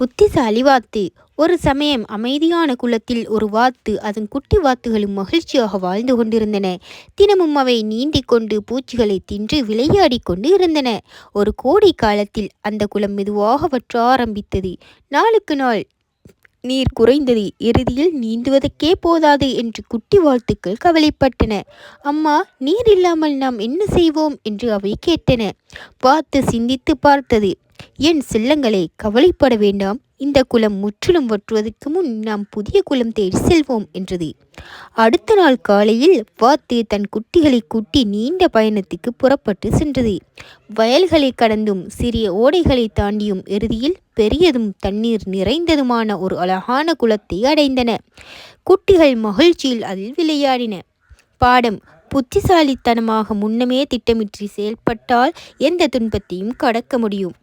புத்திசாலி வாத்து ஒரு சமயம் அமைதியான குளத்தில் ஒரு வாத்து அதன் குட்டி வாத்துகளும் மகிழ்ச்சியாக வாழ்ந்து கொண்டிருந்தன. தினமும் அவை நீண்டிக் கொண்டு பூச்சிகளை தின்று விளையாடிக் கொண்டு இருந்தன. ஒரு கோடை காலத்தில் அந்த குளம் மெதுவாக வற்ற ஆரம்பித்தது. நாளுக்கு நாள் நீர் குறைந்தது. இறுதியில் நீந்துவதற்கே போதாது என்று குட்டி வாழ்த்துக்கள் கவலைப்பட்டன. அம்மா நீர் இல்லாமல் நாம் என்ன செய்வோம்? என்று அவை கேட்டன. வாத்து சிந்தித்து பார்த்தது. என் செல்லங்களே கவலைப்பட வேண்டாம். இந்த குளம் முற்றிலும் வற்றுவதற்கு முன் நாம் புதிய குளம் தேடி செல்வோம் என்றது. அடுத்த நாள் காலையில் வாத்து தன் குட்டிகளை கூட்டி நீண்ட பயணத்துக்கு புறப்பட்டு சென்றது. வயல்களை கடந்தும் சிறிய ஓடைகளை தாண்டியும் இறுதியில் பெரியதும் தண்ணீர் நிறைந்ததுமான ஒரு அழகான குளத்தை அடைந்தன. குட்டிகள் மகிழ்ச்சியில் அதில் விளையாடின. பாடம் புத்திசாலித்தனமாக முன்னமே திட்டமிட்டு செயல்பட்டால் எந்த துன்பத்தையும் கடக்க முடியும்.